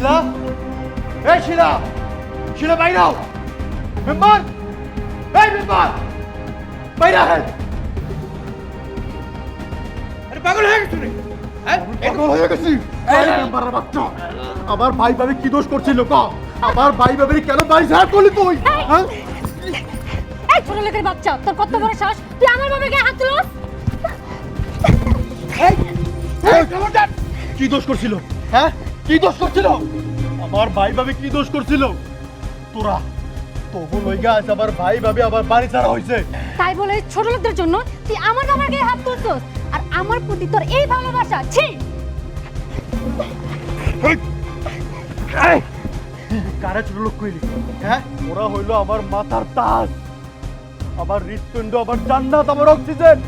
শিলা এই শিলা শিলা বাইরাও মেম্বার এই মেম্বার বাইরা হেন আরে পাগল হয়ে গেছো? হ্যাঁ? হয়ে এই আমার ভাই ভাবি কি দোষ করছিল ক আমার ভাই ভাবি কেন বাড়ি ছাড়া করলি তুই হ্যাঁ এই ছোট লোকের বাচ্চা তোর কত বড় সাহস তুই আমার বাবার গায়ে হাত তুলস! কি দোষ করছিল হ্যাঁ কি দোষ করছিল? আমার ভাই ভাবি কি দোষ করছিল? তোরা তবু লইগা আছে আমার ভাই ভাবি আবার বাড়ি ছাড়া হয়েছে তাই বলে ছোট লোকদের জন্য তুই আমার বাবার গায়ে হাত তুলছস আর আমার প্রতি তোর এই ভালোবাসা ছি! কারে ছোট লোক কইলি? হ্যাঁ? ওরা হইল আমার মাথার তাজ। আমার হৃৎপিণ্ড আমার জান্নাত আমার অক্সিজেন।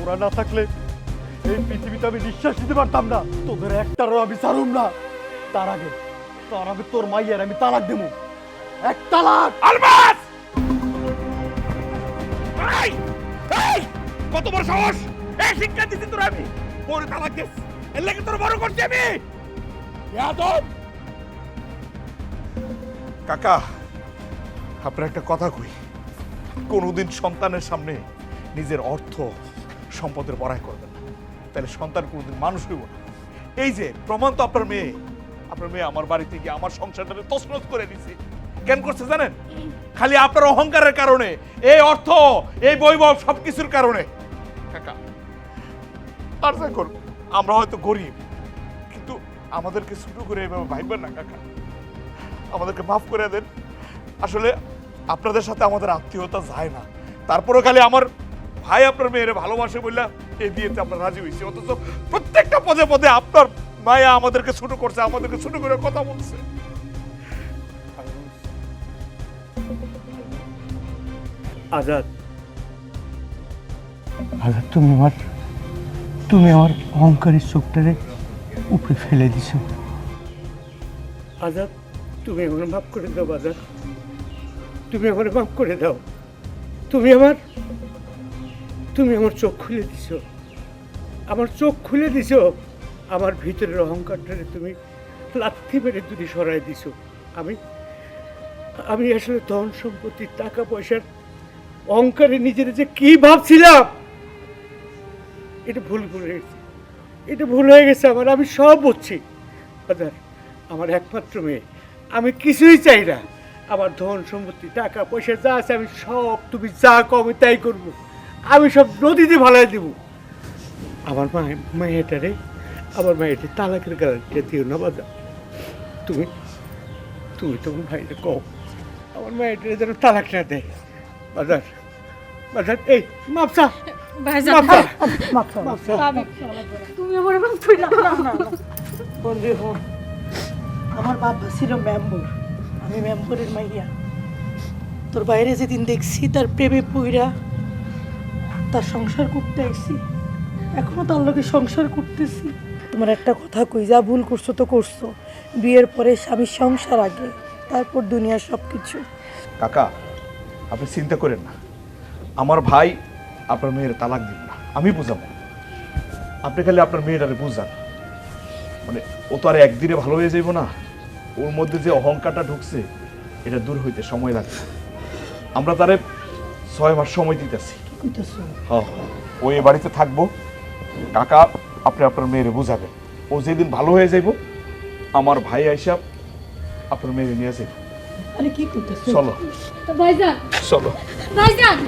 ওরা না থাকলে এই পৃথিবীতে আমি নিঃশ্বাস নিতে পারতাম না। তোদের একটারও আমি ছাড়ুম না। তার আগে তার আগে তোর মাইয়ের আমি তালাক দেবো। এক তালাক! এই! কত বড় সাহস! এই শিক্ষা দিচ্ছি তোর আমি। পরে তালাক দিস। এর লাগে তোর বড় করছি আমি। ইয়াদব কাকা আপনার একটা কথা কই। কোনোদিন সন্তানের সামনে নিজের অর্থ সম্পদের বড়াই করবেন তাহলে সন্তান কোনোদিন মানুষ হইব না। এই যে, প্রমাণ তো আপনার মেয়ে। আপনার মেয়ে আমার বাড়িতে গিয়ে আমার সংসারটাকে তছনছ করে দিছে। কেন করছে জানেন? খালি আপনার অহংকারের কারণে, এই অর্থ, এই বৈভব সবকিছুর কারণে। কাকা, আর আমরা হয়তো গরিব, কিন্তু আমাদেরকে ছোট করে এভাবে ভাইবেন না, কাকা। আমাদেরকে মাফ করে দেন। আসলে আপনাদের সাথে আমাদের আত্মীয়তা যায় না। তারপরে খালি আমার ভাই আপনার মেয়েরে ভালোবাসে বললা এই বিয়েতে আমরা রাজি হয়েছি। অথচ প্রত্যেকটা পদে পদে আপনার মায়া আমাদেরকে ছোট করছে আমাদেরকে ছোট করে কথা বলছে। আজাদ। আজাদ তুমি আমার তুমি আমার অহংকারের চোখটারে উপরে ফেলে দিছো। আজাদ তুমি আমার মাফ করে দাও আজাদ। তুমি আমার মাফ করে দাও। তুমি আমার তুমি আমার চোখ খুলে দিছো। আমার চোখ খুলে দিছো। আমার ভিতরের অহংকারটারে তুমি লাথি মেরে দূরে সরাই দিছো। আমি আমি আসলে ধন সম্পত্তি, টাকা পয়সার অহংকারে নিজের যে কি ভাবছিলাম, এটা ভুল করে গেছে। এটা ভুল হয়ে গেছে আমার, আমি সব বুঝছি। বাজার, আমার একমাত্র মেয়ে। আমি কিছুই চাই না। আমার ধন সম্পত্তি, টাকা পয়সা যা আছে আমি সব তুমি যা কমে তাই করব। আমি সব নদীতে ভালাই দেব। আমার মা মেয়েটারে আমার মেয়েটা তালাকের গ্যারান্টিটা দিও না বাজার তুমি তুমি তোমার ভাইরে কও আমার মেয়েটারে যেন তালাক না দেয়। বাজার বাজার এই মাপসা তুমি আমার বন্ধু হো আমার বাবা ছিল মেম্বর। আমি মেম্বরের মাইয়া। তোর বাইরে যেদিন দেখছি তার প্রেমে পইরা তার সংসার করতে আসছি এখনও তার লোকে সংসার করতেছি। তোমার একটা কথা কই যা ভুল করছ তো করছ। বিয়ের পরে স্বামীর সংসার আগে তারপর দুনিয়ার সব কিছু কাকা আপনি চিন্তা করেন না। আমার ভাই আপনার মেয়ের তালাক দিব না আমি বুঝাবো। আপনি খালি আপনার মেয়ের মেয়েটারে বুঝান। মানে ও তো আর একদিনে ভালো হয়ে যাইব না। ওর মধ্যে যে অহংকারটা ঢুকছে এটা দূর হইতে সময় লাগবে। আমরা তারে ছয় মাস সময় দিতেছি। কইতেছো? হ্যাঁ ও এ বাড়িতে থাকব। কাকা আপনি আপনার মেয়েরে বুঝাবেন। ও যেদিন ভালো হয়ে যাইব আমার ভাই আইসা আপনার মেয়েরে নিয়ে যাইব। আরে কি করতেছো চলো। ভাইজান। চলো। ভাইজান!